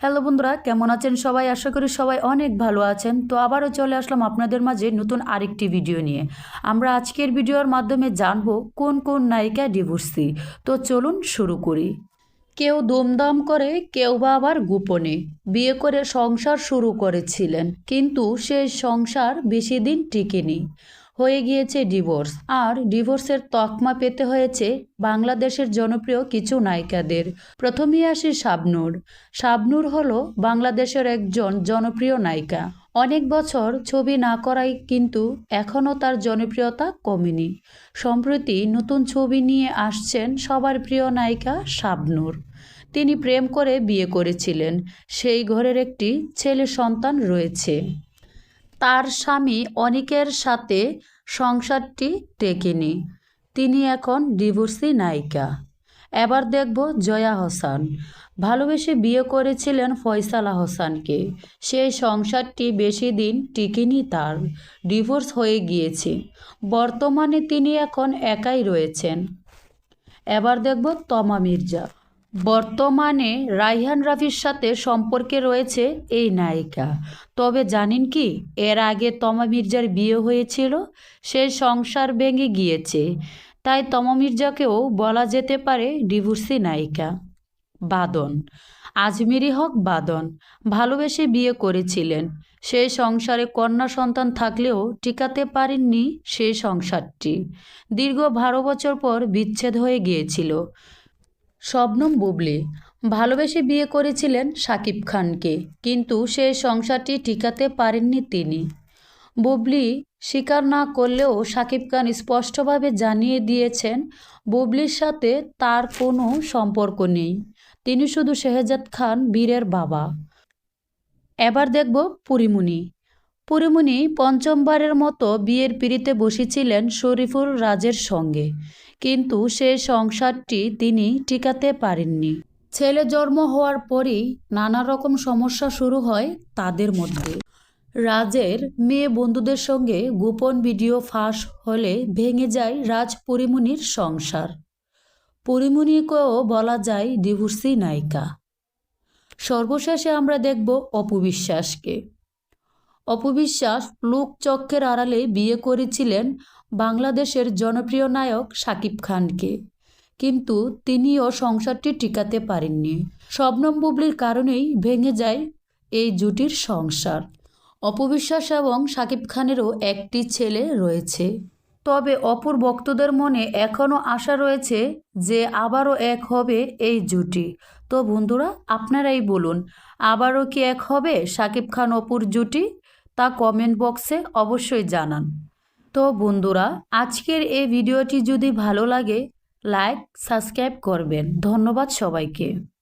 Hello বন্ধুরা, কেমন আছেন সবাই? আশা করি সবাই অনেক ভালো আছেন। তো আবারও চলে আসলাম আপনাদের মাঝে নতুন আরেকটি ভিডিও নিয়ে। আমরা আজকের ভিডিওর মাধ্যমে জানব কোন কোন নায়িকা ডিভোর্সি তো চলুন শুরু করি। কেউ দমদম করে, কেউ বা আবার গোপনে। বিয়ে করে সংসার শুরু করেছিলেন, কিন্তু সেই সংসার বেশি দিন টিকেনি। হয়ে গিয়েছে ডিভোর্স। আর ডিভোর্সের তকমা পেতে হয়েছে বাংলাদেশের জনপ্রিয় কিছু নায়িকাদের। প্রথমেই আসি শাবনূর। শাবনূর হলো বাংলাদেশের একজন জনপ্রিয় নায়িকা। অনেক বছর ছবি না করাই কিন্তু এখনও তার জনপ্রিয়তা কমেনি। সম্প্রতি নতুন ছবি নিয়ে আসছেন সবার প্রিয় নায়িকা শাবনূর। তিনি প্রেম করে বিয়ে করেছিলেন। সেই ঘরের একটি ছেলে সন্তান রয়েছে। তার স্বামী অনিকের সাথে সংসারটি টেকেনি তিনি এখন ডিভোর্সি নায়িকা। এবার দেখব জয়া হোসান। ভালোবেসে বিয়ে করেছিলেন ফয়সালা হোসানকে। সেই সংসারটি বেশি দিন টিকেনি তার। ডিভোর্স হয়ে গিয়েছে। বর্তমানে তিনি এখন একাই রয়েছেন। এবার দেখব তমা মির্জা। বর্তমানে রাইহান রাফির সাথে সম্পর্কে রয়েছে এই নায়িকা। তবে জানেন কি, এর আগে তমা মির্জার বিয়ে হয়েছিল, সে সংসার ভেঙে গিয়েছে। তাই তমা মির্জাকেও বলা যেতে পারে ডিভোর্সি নায়িকা। বাদন, আজমিরি হক বাদন, ভালোবেসে বিয়ে করেছিলেন। সেই সংসারে কন্যা সন্তান থাকলেও টিকাতে পারেননি সেই সংসারটি। দীর্ঘ বারো বছর পর বিচ্ছেদ হয়ে গিয়েছিল। শবনম বুবলি ভালোবেসে বিয়ে করেছিলেন শাকিব খানকে, কিন্তু সেই সংসারটি টিকাতে পারেননি তিনি। বুবলি স্বীকার না করলেও শাকিব খান স্পষ্টভাবে জানিয়ে দিয়েছেন বুবলির সাথে তার কোনো সম্পর্ক নেই। তিনি শুধু শেহজাদ খান, বীরের বাবা। এবার দেখব পুরিমুনি। পুরিমুনি পঞ্চমবারের মতো বিয়ের পিড়িতে বসেছিলেন শরীফুল রাজের সঙ্গে। কিন্তু সে সংসারটি তিনি টিকাতে পারেননি। ছেলে জন্ম হওয়ার পরই নানা রকম সমস্যা শুরু হয় তাদের মধ্যে। রাজের মেয়ে বন্ধুদের সঙ্গে গোপন ভিডিও ফাঁস হলে ভেঙে যায় রাজ পরিমণির সংসার। পরিমণিকেও বলা যায় ডিভোর্সি নায়িকা। সর্বশেষে আমরা দেখব অপবিশ্বাসকে অপবিশ্বাস লোকচক্ষের আড়ালে বিয়ে করেছিলেন বাংলাদেশের জনপ্রিয় নায়ক শাকিব খানকে। কিন্তু তিনিও সংসারটি টিকাতে পারেননি। শবনম বুবলির কারণেই ভেঙে যায় এই জুটির সংসার। অপবিশ্বাস এবং শাকিব খানেরও একটি ছেলে রয়েছে। তবে অপর ভক্তদের মনে এখনও আশা রয়েছে যে আবারও এক হবে এই জুটি। তো বন্ধুরা, আপনারাই বলুন, আবারও কি এক হবে শাকিব খান অপুর জুটি? তা কমেন্ট বক্সে অবশ্যই জানান। তো বন্ধুরা, আজকের এই ভিডিওটি যদি ভালো লাগে লাইক সাবস্ক্রাইব করবেন। ধন্যবাদ সবাইকে।